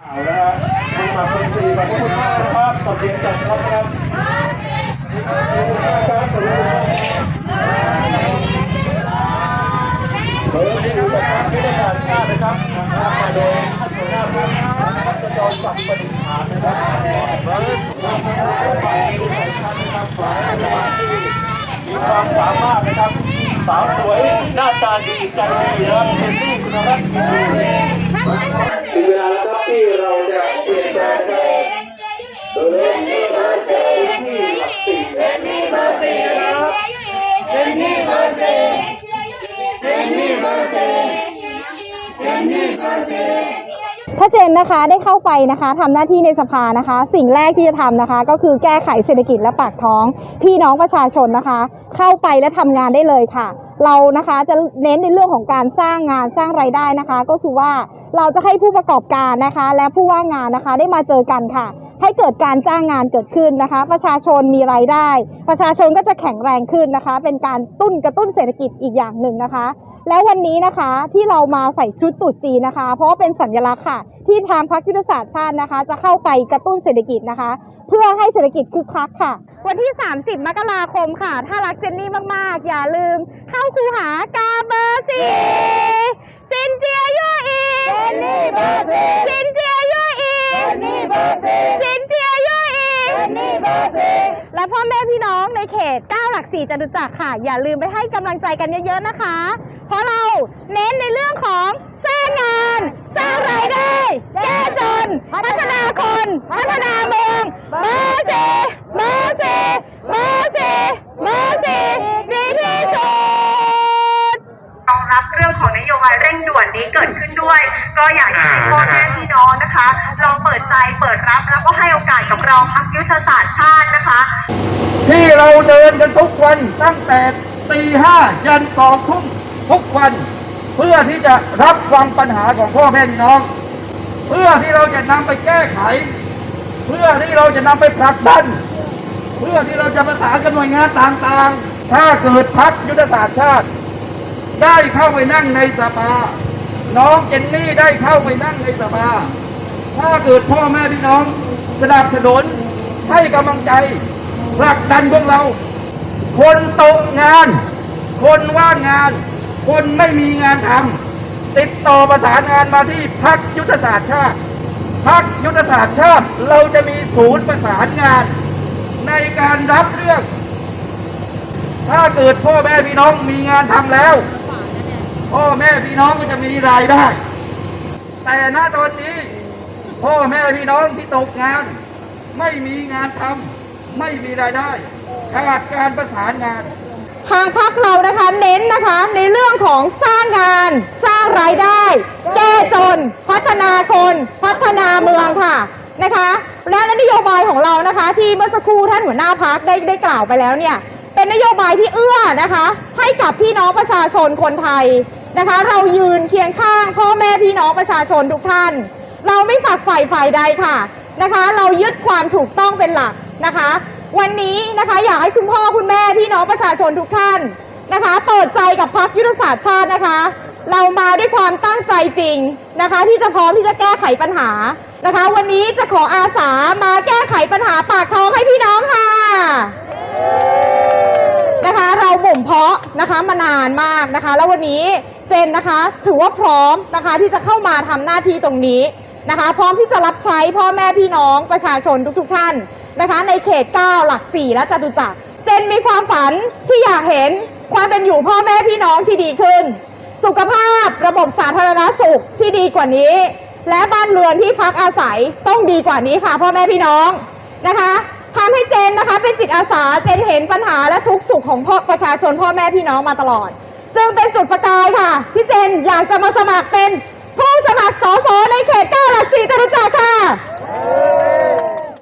ข่าวนะฮะคุณมาคนสี่ขอบคุณมากนะครับขอเสียงจากท็อปนะครับขอบคุณมากครับขอบคุณมากโดยที่ดูจากทางยุทธศาสตร์ชาตินะครับนะครับมาโดยท่านหัวหน้าพักพัฒจรศักดิ์ปฏิฐานนะครับแล้วก็ฝ่ายยุทธศาสตร์ชาตินะครับฝ่ายสมาชิมีความสามารถนะครับสาวสวยหน้าตาดีใจดีนะครับเจนนี่คุณรัตน์ดี ถึงเวลาแล้วครับที่เราจะเปลี่ยนแปลงนะครับโดยเริ่มที่เราจะพื้นที่หลักสี่เจนนี่เบอร์สี่ครับเจนนี่เบอร์สี่เจนนี่เบอร์สี่เจนนี่เบอร์สี่ถ้าเจนนะคะได้เข้าไปนะคะทำหน้าที่ในสภานะคะ สิ่งแรกที่จะทำนะคะ ก็คือแก้ไขเศรษฐกิจและปากท้อง พี่น้องประชาชนนะคะ เข้าไปและทำงานได้เลยค่ะ เรานะคะจะเน้นในเรื่องของการสร้างงานสร้างไรายได้นะคะ ก็คือว่า เราจะให้ผู้ประกอบการนะคะ และผู้ว่างงานนะคะได้มาเจอกันค่ะ ให้เกิดการจ้างงานเกิดขึ้นนะคะ ประชาชนมีรายได้ ประชาชนก็จะแข็งแรงขึ้นนะคะ เป็นการตุ้นกระตุ้นเศรษฐกิจอีกอย่างหนึ่งนะคะ แล้ววันนี้นะคะที่เรามาใส่ชุดตุ๊จีนนะคะ เพราะเป็นสัญลักษณ์ค่ะ ที่ทางพรรคยุทธศาสตร์ชาตินะคะ จะเข้าไปกระตุ้นเศรษฐกิจนะคะ เพื่อให้เศรษฐกิจคึกคักค่ะ วันที่ 30 มกราคมค่ะ ถ้ารักเจนนี่มากๆ อย่าลืม เข้าคูหากาเบอร์ซีซินเจียยูอีเจนนี่เบอร์ซีซินเจียยูอีเจนนี่เบอร์ซีซินเจียยูอีเจนนี่เบอร์ซี และพ่อแม่พี่น้องในเขต 9 หลัก4จตุจักรค่ะ อย่าลืมไปให้กำลังใจกันเยอะๆนะคะ เพราะเราเน้นในเรื่องของสร้างงาน สร้างรายได้ แก้จน พัฒนาคน พัฒนาเมืองเบอร์ เรื่องของนโยบายเร่งด่วนนี้เกิดขึ้นด้วย ก็อยากให้พ่อแม่พี่น้องนะคะ ลองเปิดใจเปิดรับแล้วก็ให้โอกาสกับเราพักยุทธศาสตร์ชาตินะคะ ที่เราเดินกันทุกวันตั้งแต่ตีห้ายันสองทุ่มทุกวัน เพื่อที่จะรับฟังปัญหาของพ่อแม่พี่น้อง เพื่อที่เราจะนำไปแก้ไข เพื่อที่เราจะนำไปผลักดัน เพื่อที่เราจะประสานกับหน่วยงานต่างๆ ถ้าเกิดพักยุทธศาสตร์ชาติ ได้เข้าไปนั่งในสภา น้องเจนนี่ได้เข้าไปนั่งในสภา ถ้าเกิดพ่อแม่พี่น้องสนับสนุนให้กำลังใจผลักดันพวกเรา คนตกงาน คนว่างงาน คนไม่มีงานทำติดต่อประสานงานมาที่พักยุทธศาสตร์ชาติพักยุทธศาสตร์ชาติเราจะมีศูนย์ประสานงาน ในการรับเรื่อง ถ้าเกิดพ่อแม่พี่น้องมีงานทำแล้ว พ่อแม่พี่น้องก็จะมีรายได้ แต่ณตอนนี้ พ่อแม่พี่น้องที่ตกงาน ไม่มีงานทำไม่มีรายได้ขาดการประสานงานทางพักเรานะคะเน้นนะคะในเรื่องของสร้างงาน สร้างรายได้ แก้จน พัฒนาคน พัฒนาเมืองค่ะนะคะและนโยบายของเรานะคะ ที่เมื่อสักครู่ท่านหัวหน้าพักได้ได้กล่าวไปแล้วเนี่ย เป็นนโยบายที่เอื้อนะคะ ให้กับพี่น้องประชาชนคนไทย นะคะ เรายืนเคียงข้างพ่อแม่พี่น้องประชาชนทุกท่าน เราไม่ฝักใฝ่ฝ่ายใดค่ะนะคะ เรายึดความถูกต้องเป็นหลักนะคะ วันนี้นะคะอยากให้คุณพ่อคุณแม่พี่น้องประชาชนทุกท่านนะคะ เปิดใจกับพรรคยุทธศาสตร์ชาตินะคะ เรามาด้วยความตั้งใจจริงนะคะ ที่จะพร้อมที่จะแก้ไขปัญหานะคะ วันนี้จะขออาสามาแก้ไขปัญหาปากท้องให้พี่น้องค่ะนะคะ เราบ่มเพาะนะคะมานานมากนะคะ แล้ววันนี้ เจนนะคะ ถือว่าพร้อมนะคะที่จะเข้ามาทำหน้าที่ตรงนี้นะคะ พร้อมที่จะรับใช้พ่อแม่พี่น้องประชาชนทุกๆท่านนะคะ ในเขต 9 หลัก 4 และจตุจักร เจนมีความฝันที่อยากเห็นความเป็นอยู่พ่อแม่พี่น้องที่ดีขึ้น สุขภาพระบบสาธารณสุขที่ดีกว่านี้ และบ้านเรือนที่พักอาศัยต้องดีกว่านี้ค่ะ พ่อแม่พี่น้องนะคะทำให้เจนนะคะเป็นจิตอาสาเจนเห็นปัญหาและทุกข์สุขของพ่อประชาชนพ่อแม่พี่น้องมาตลอด จึงเป็นจุดประกายค่ะ ที่เจนอยากจะมาสมัครเป็นผู้สมัครสสในเขตเก้าหลักสี่จรุจักรค่ะ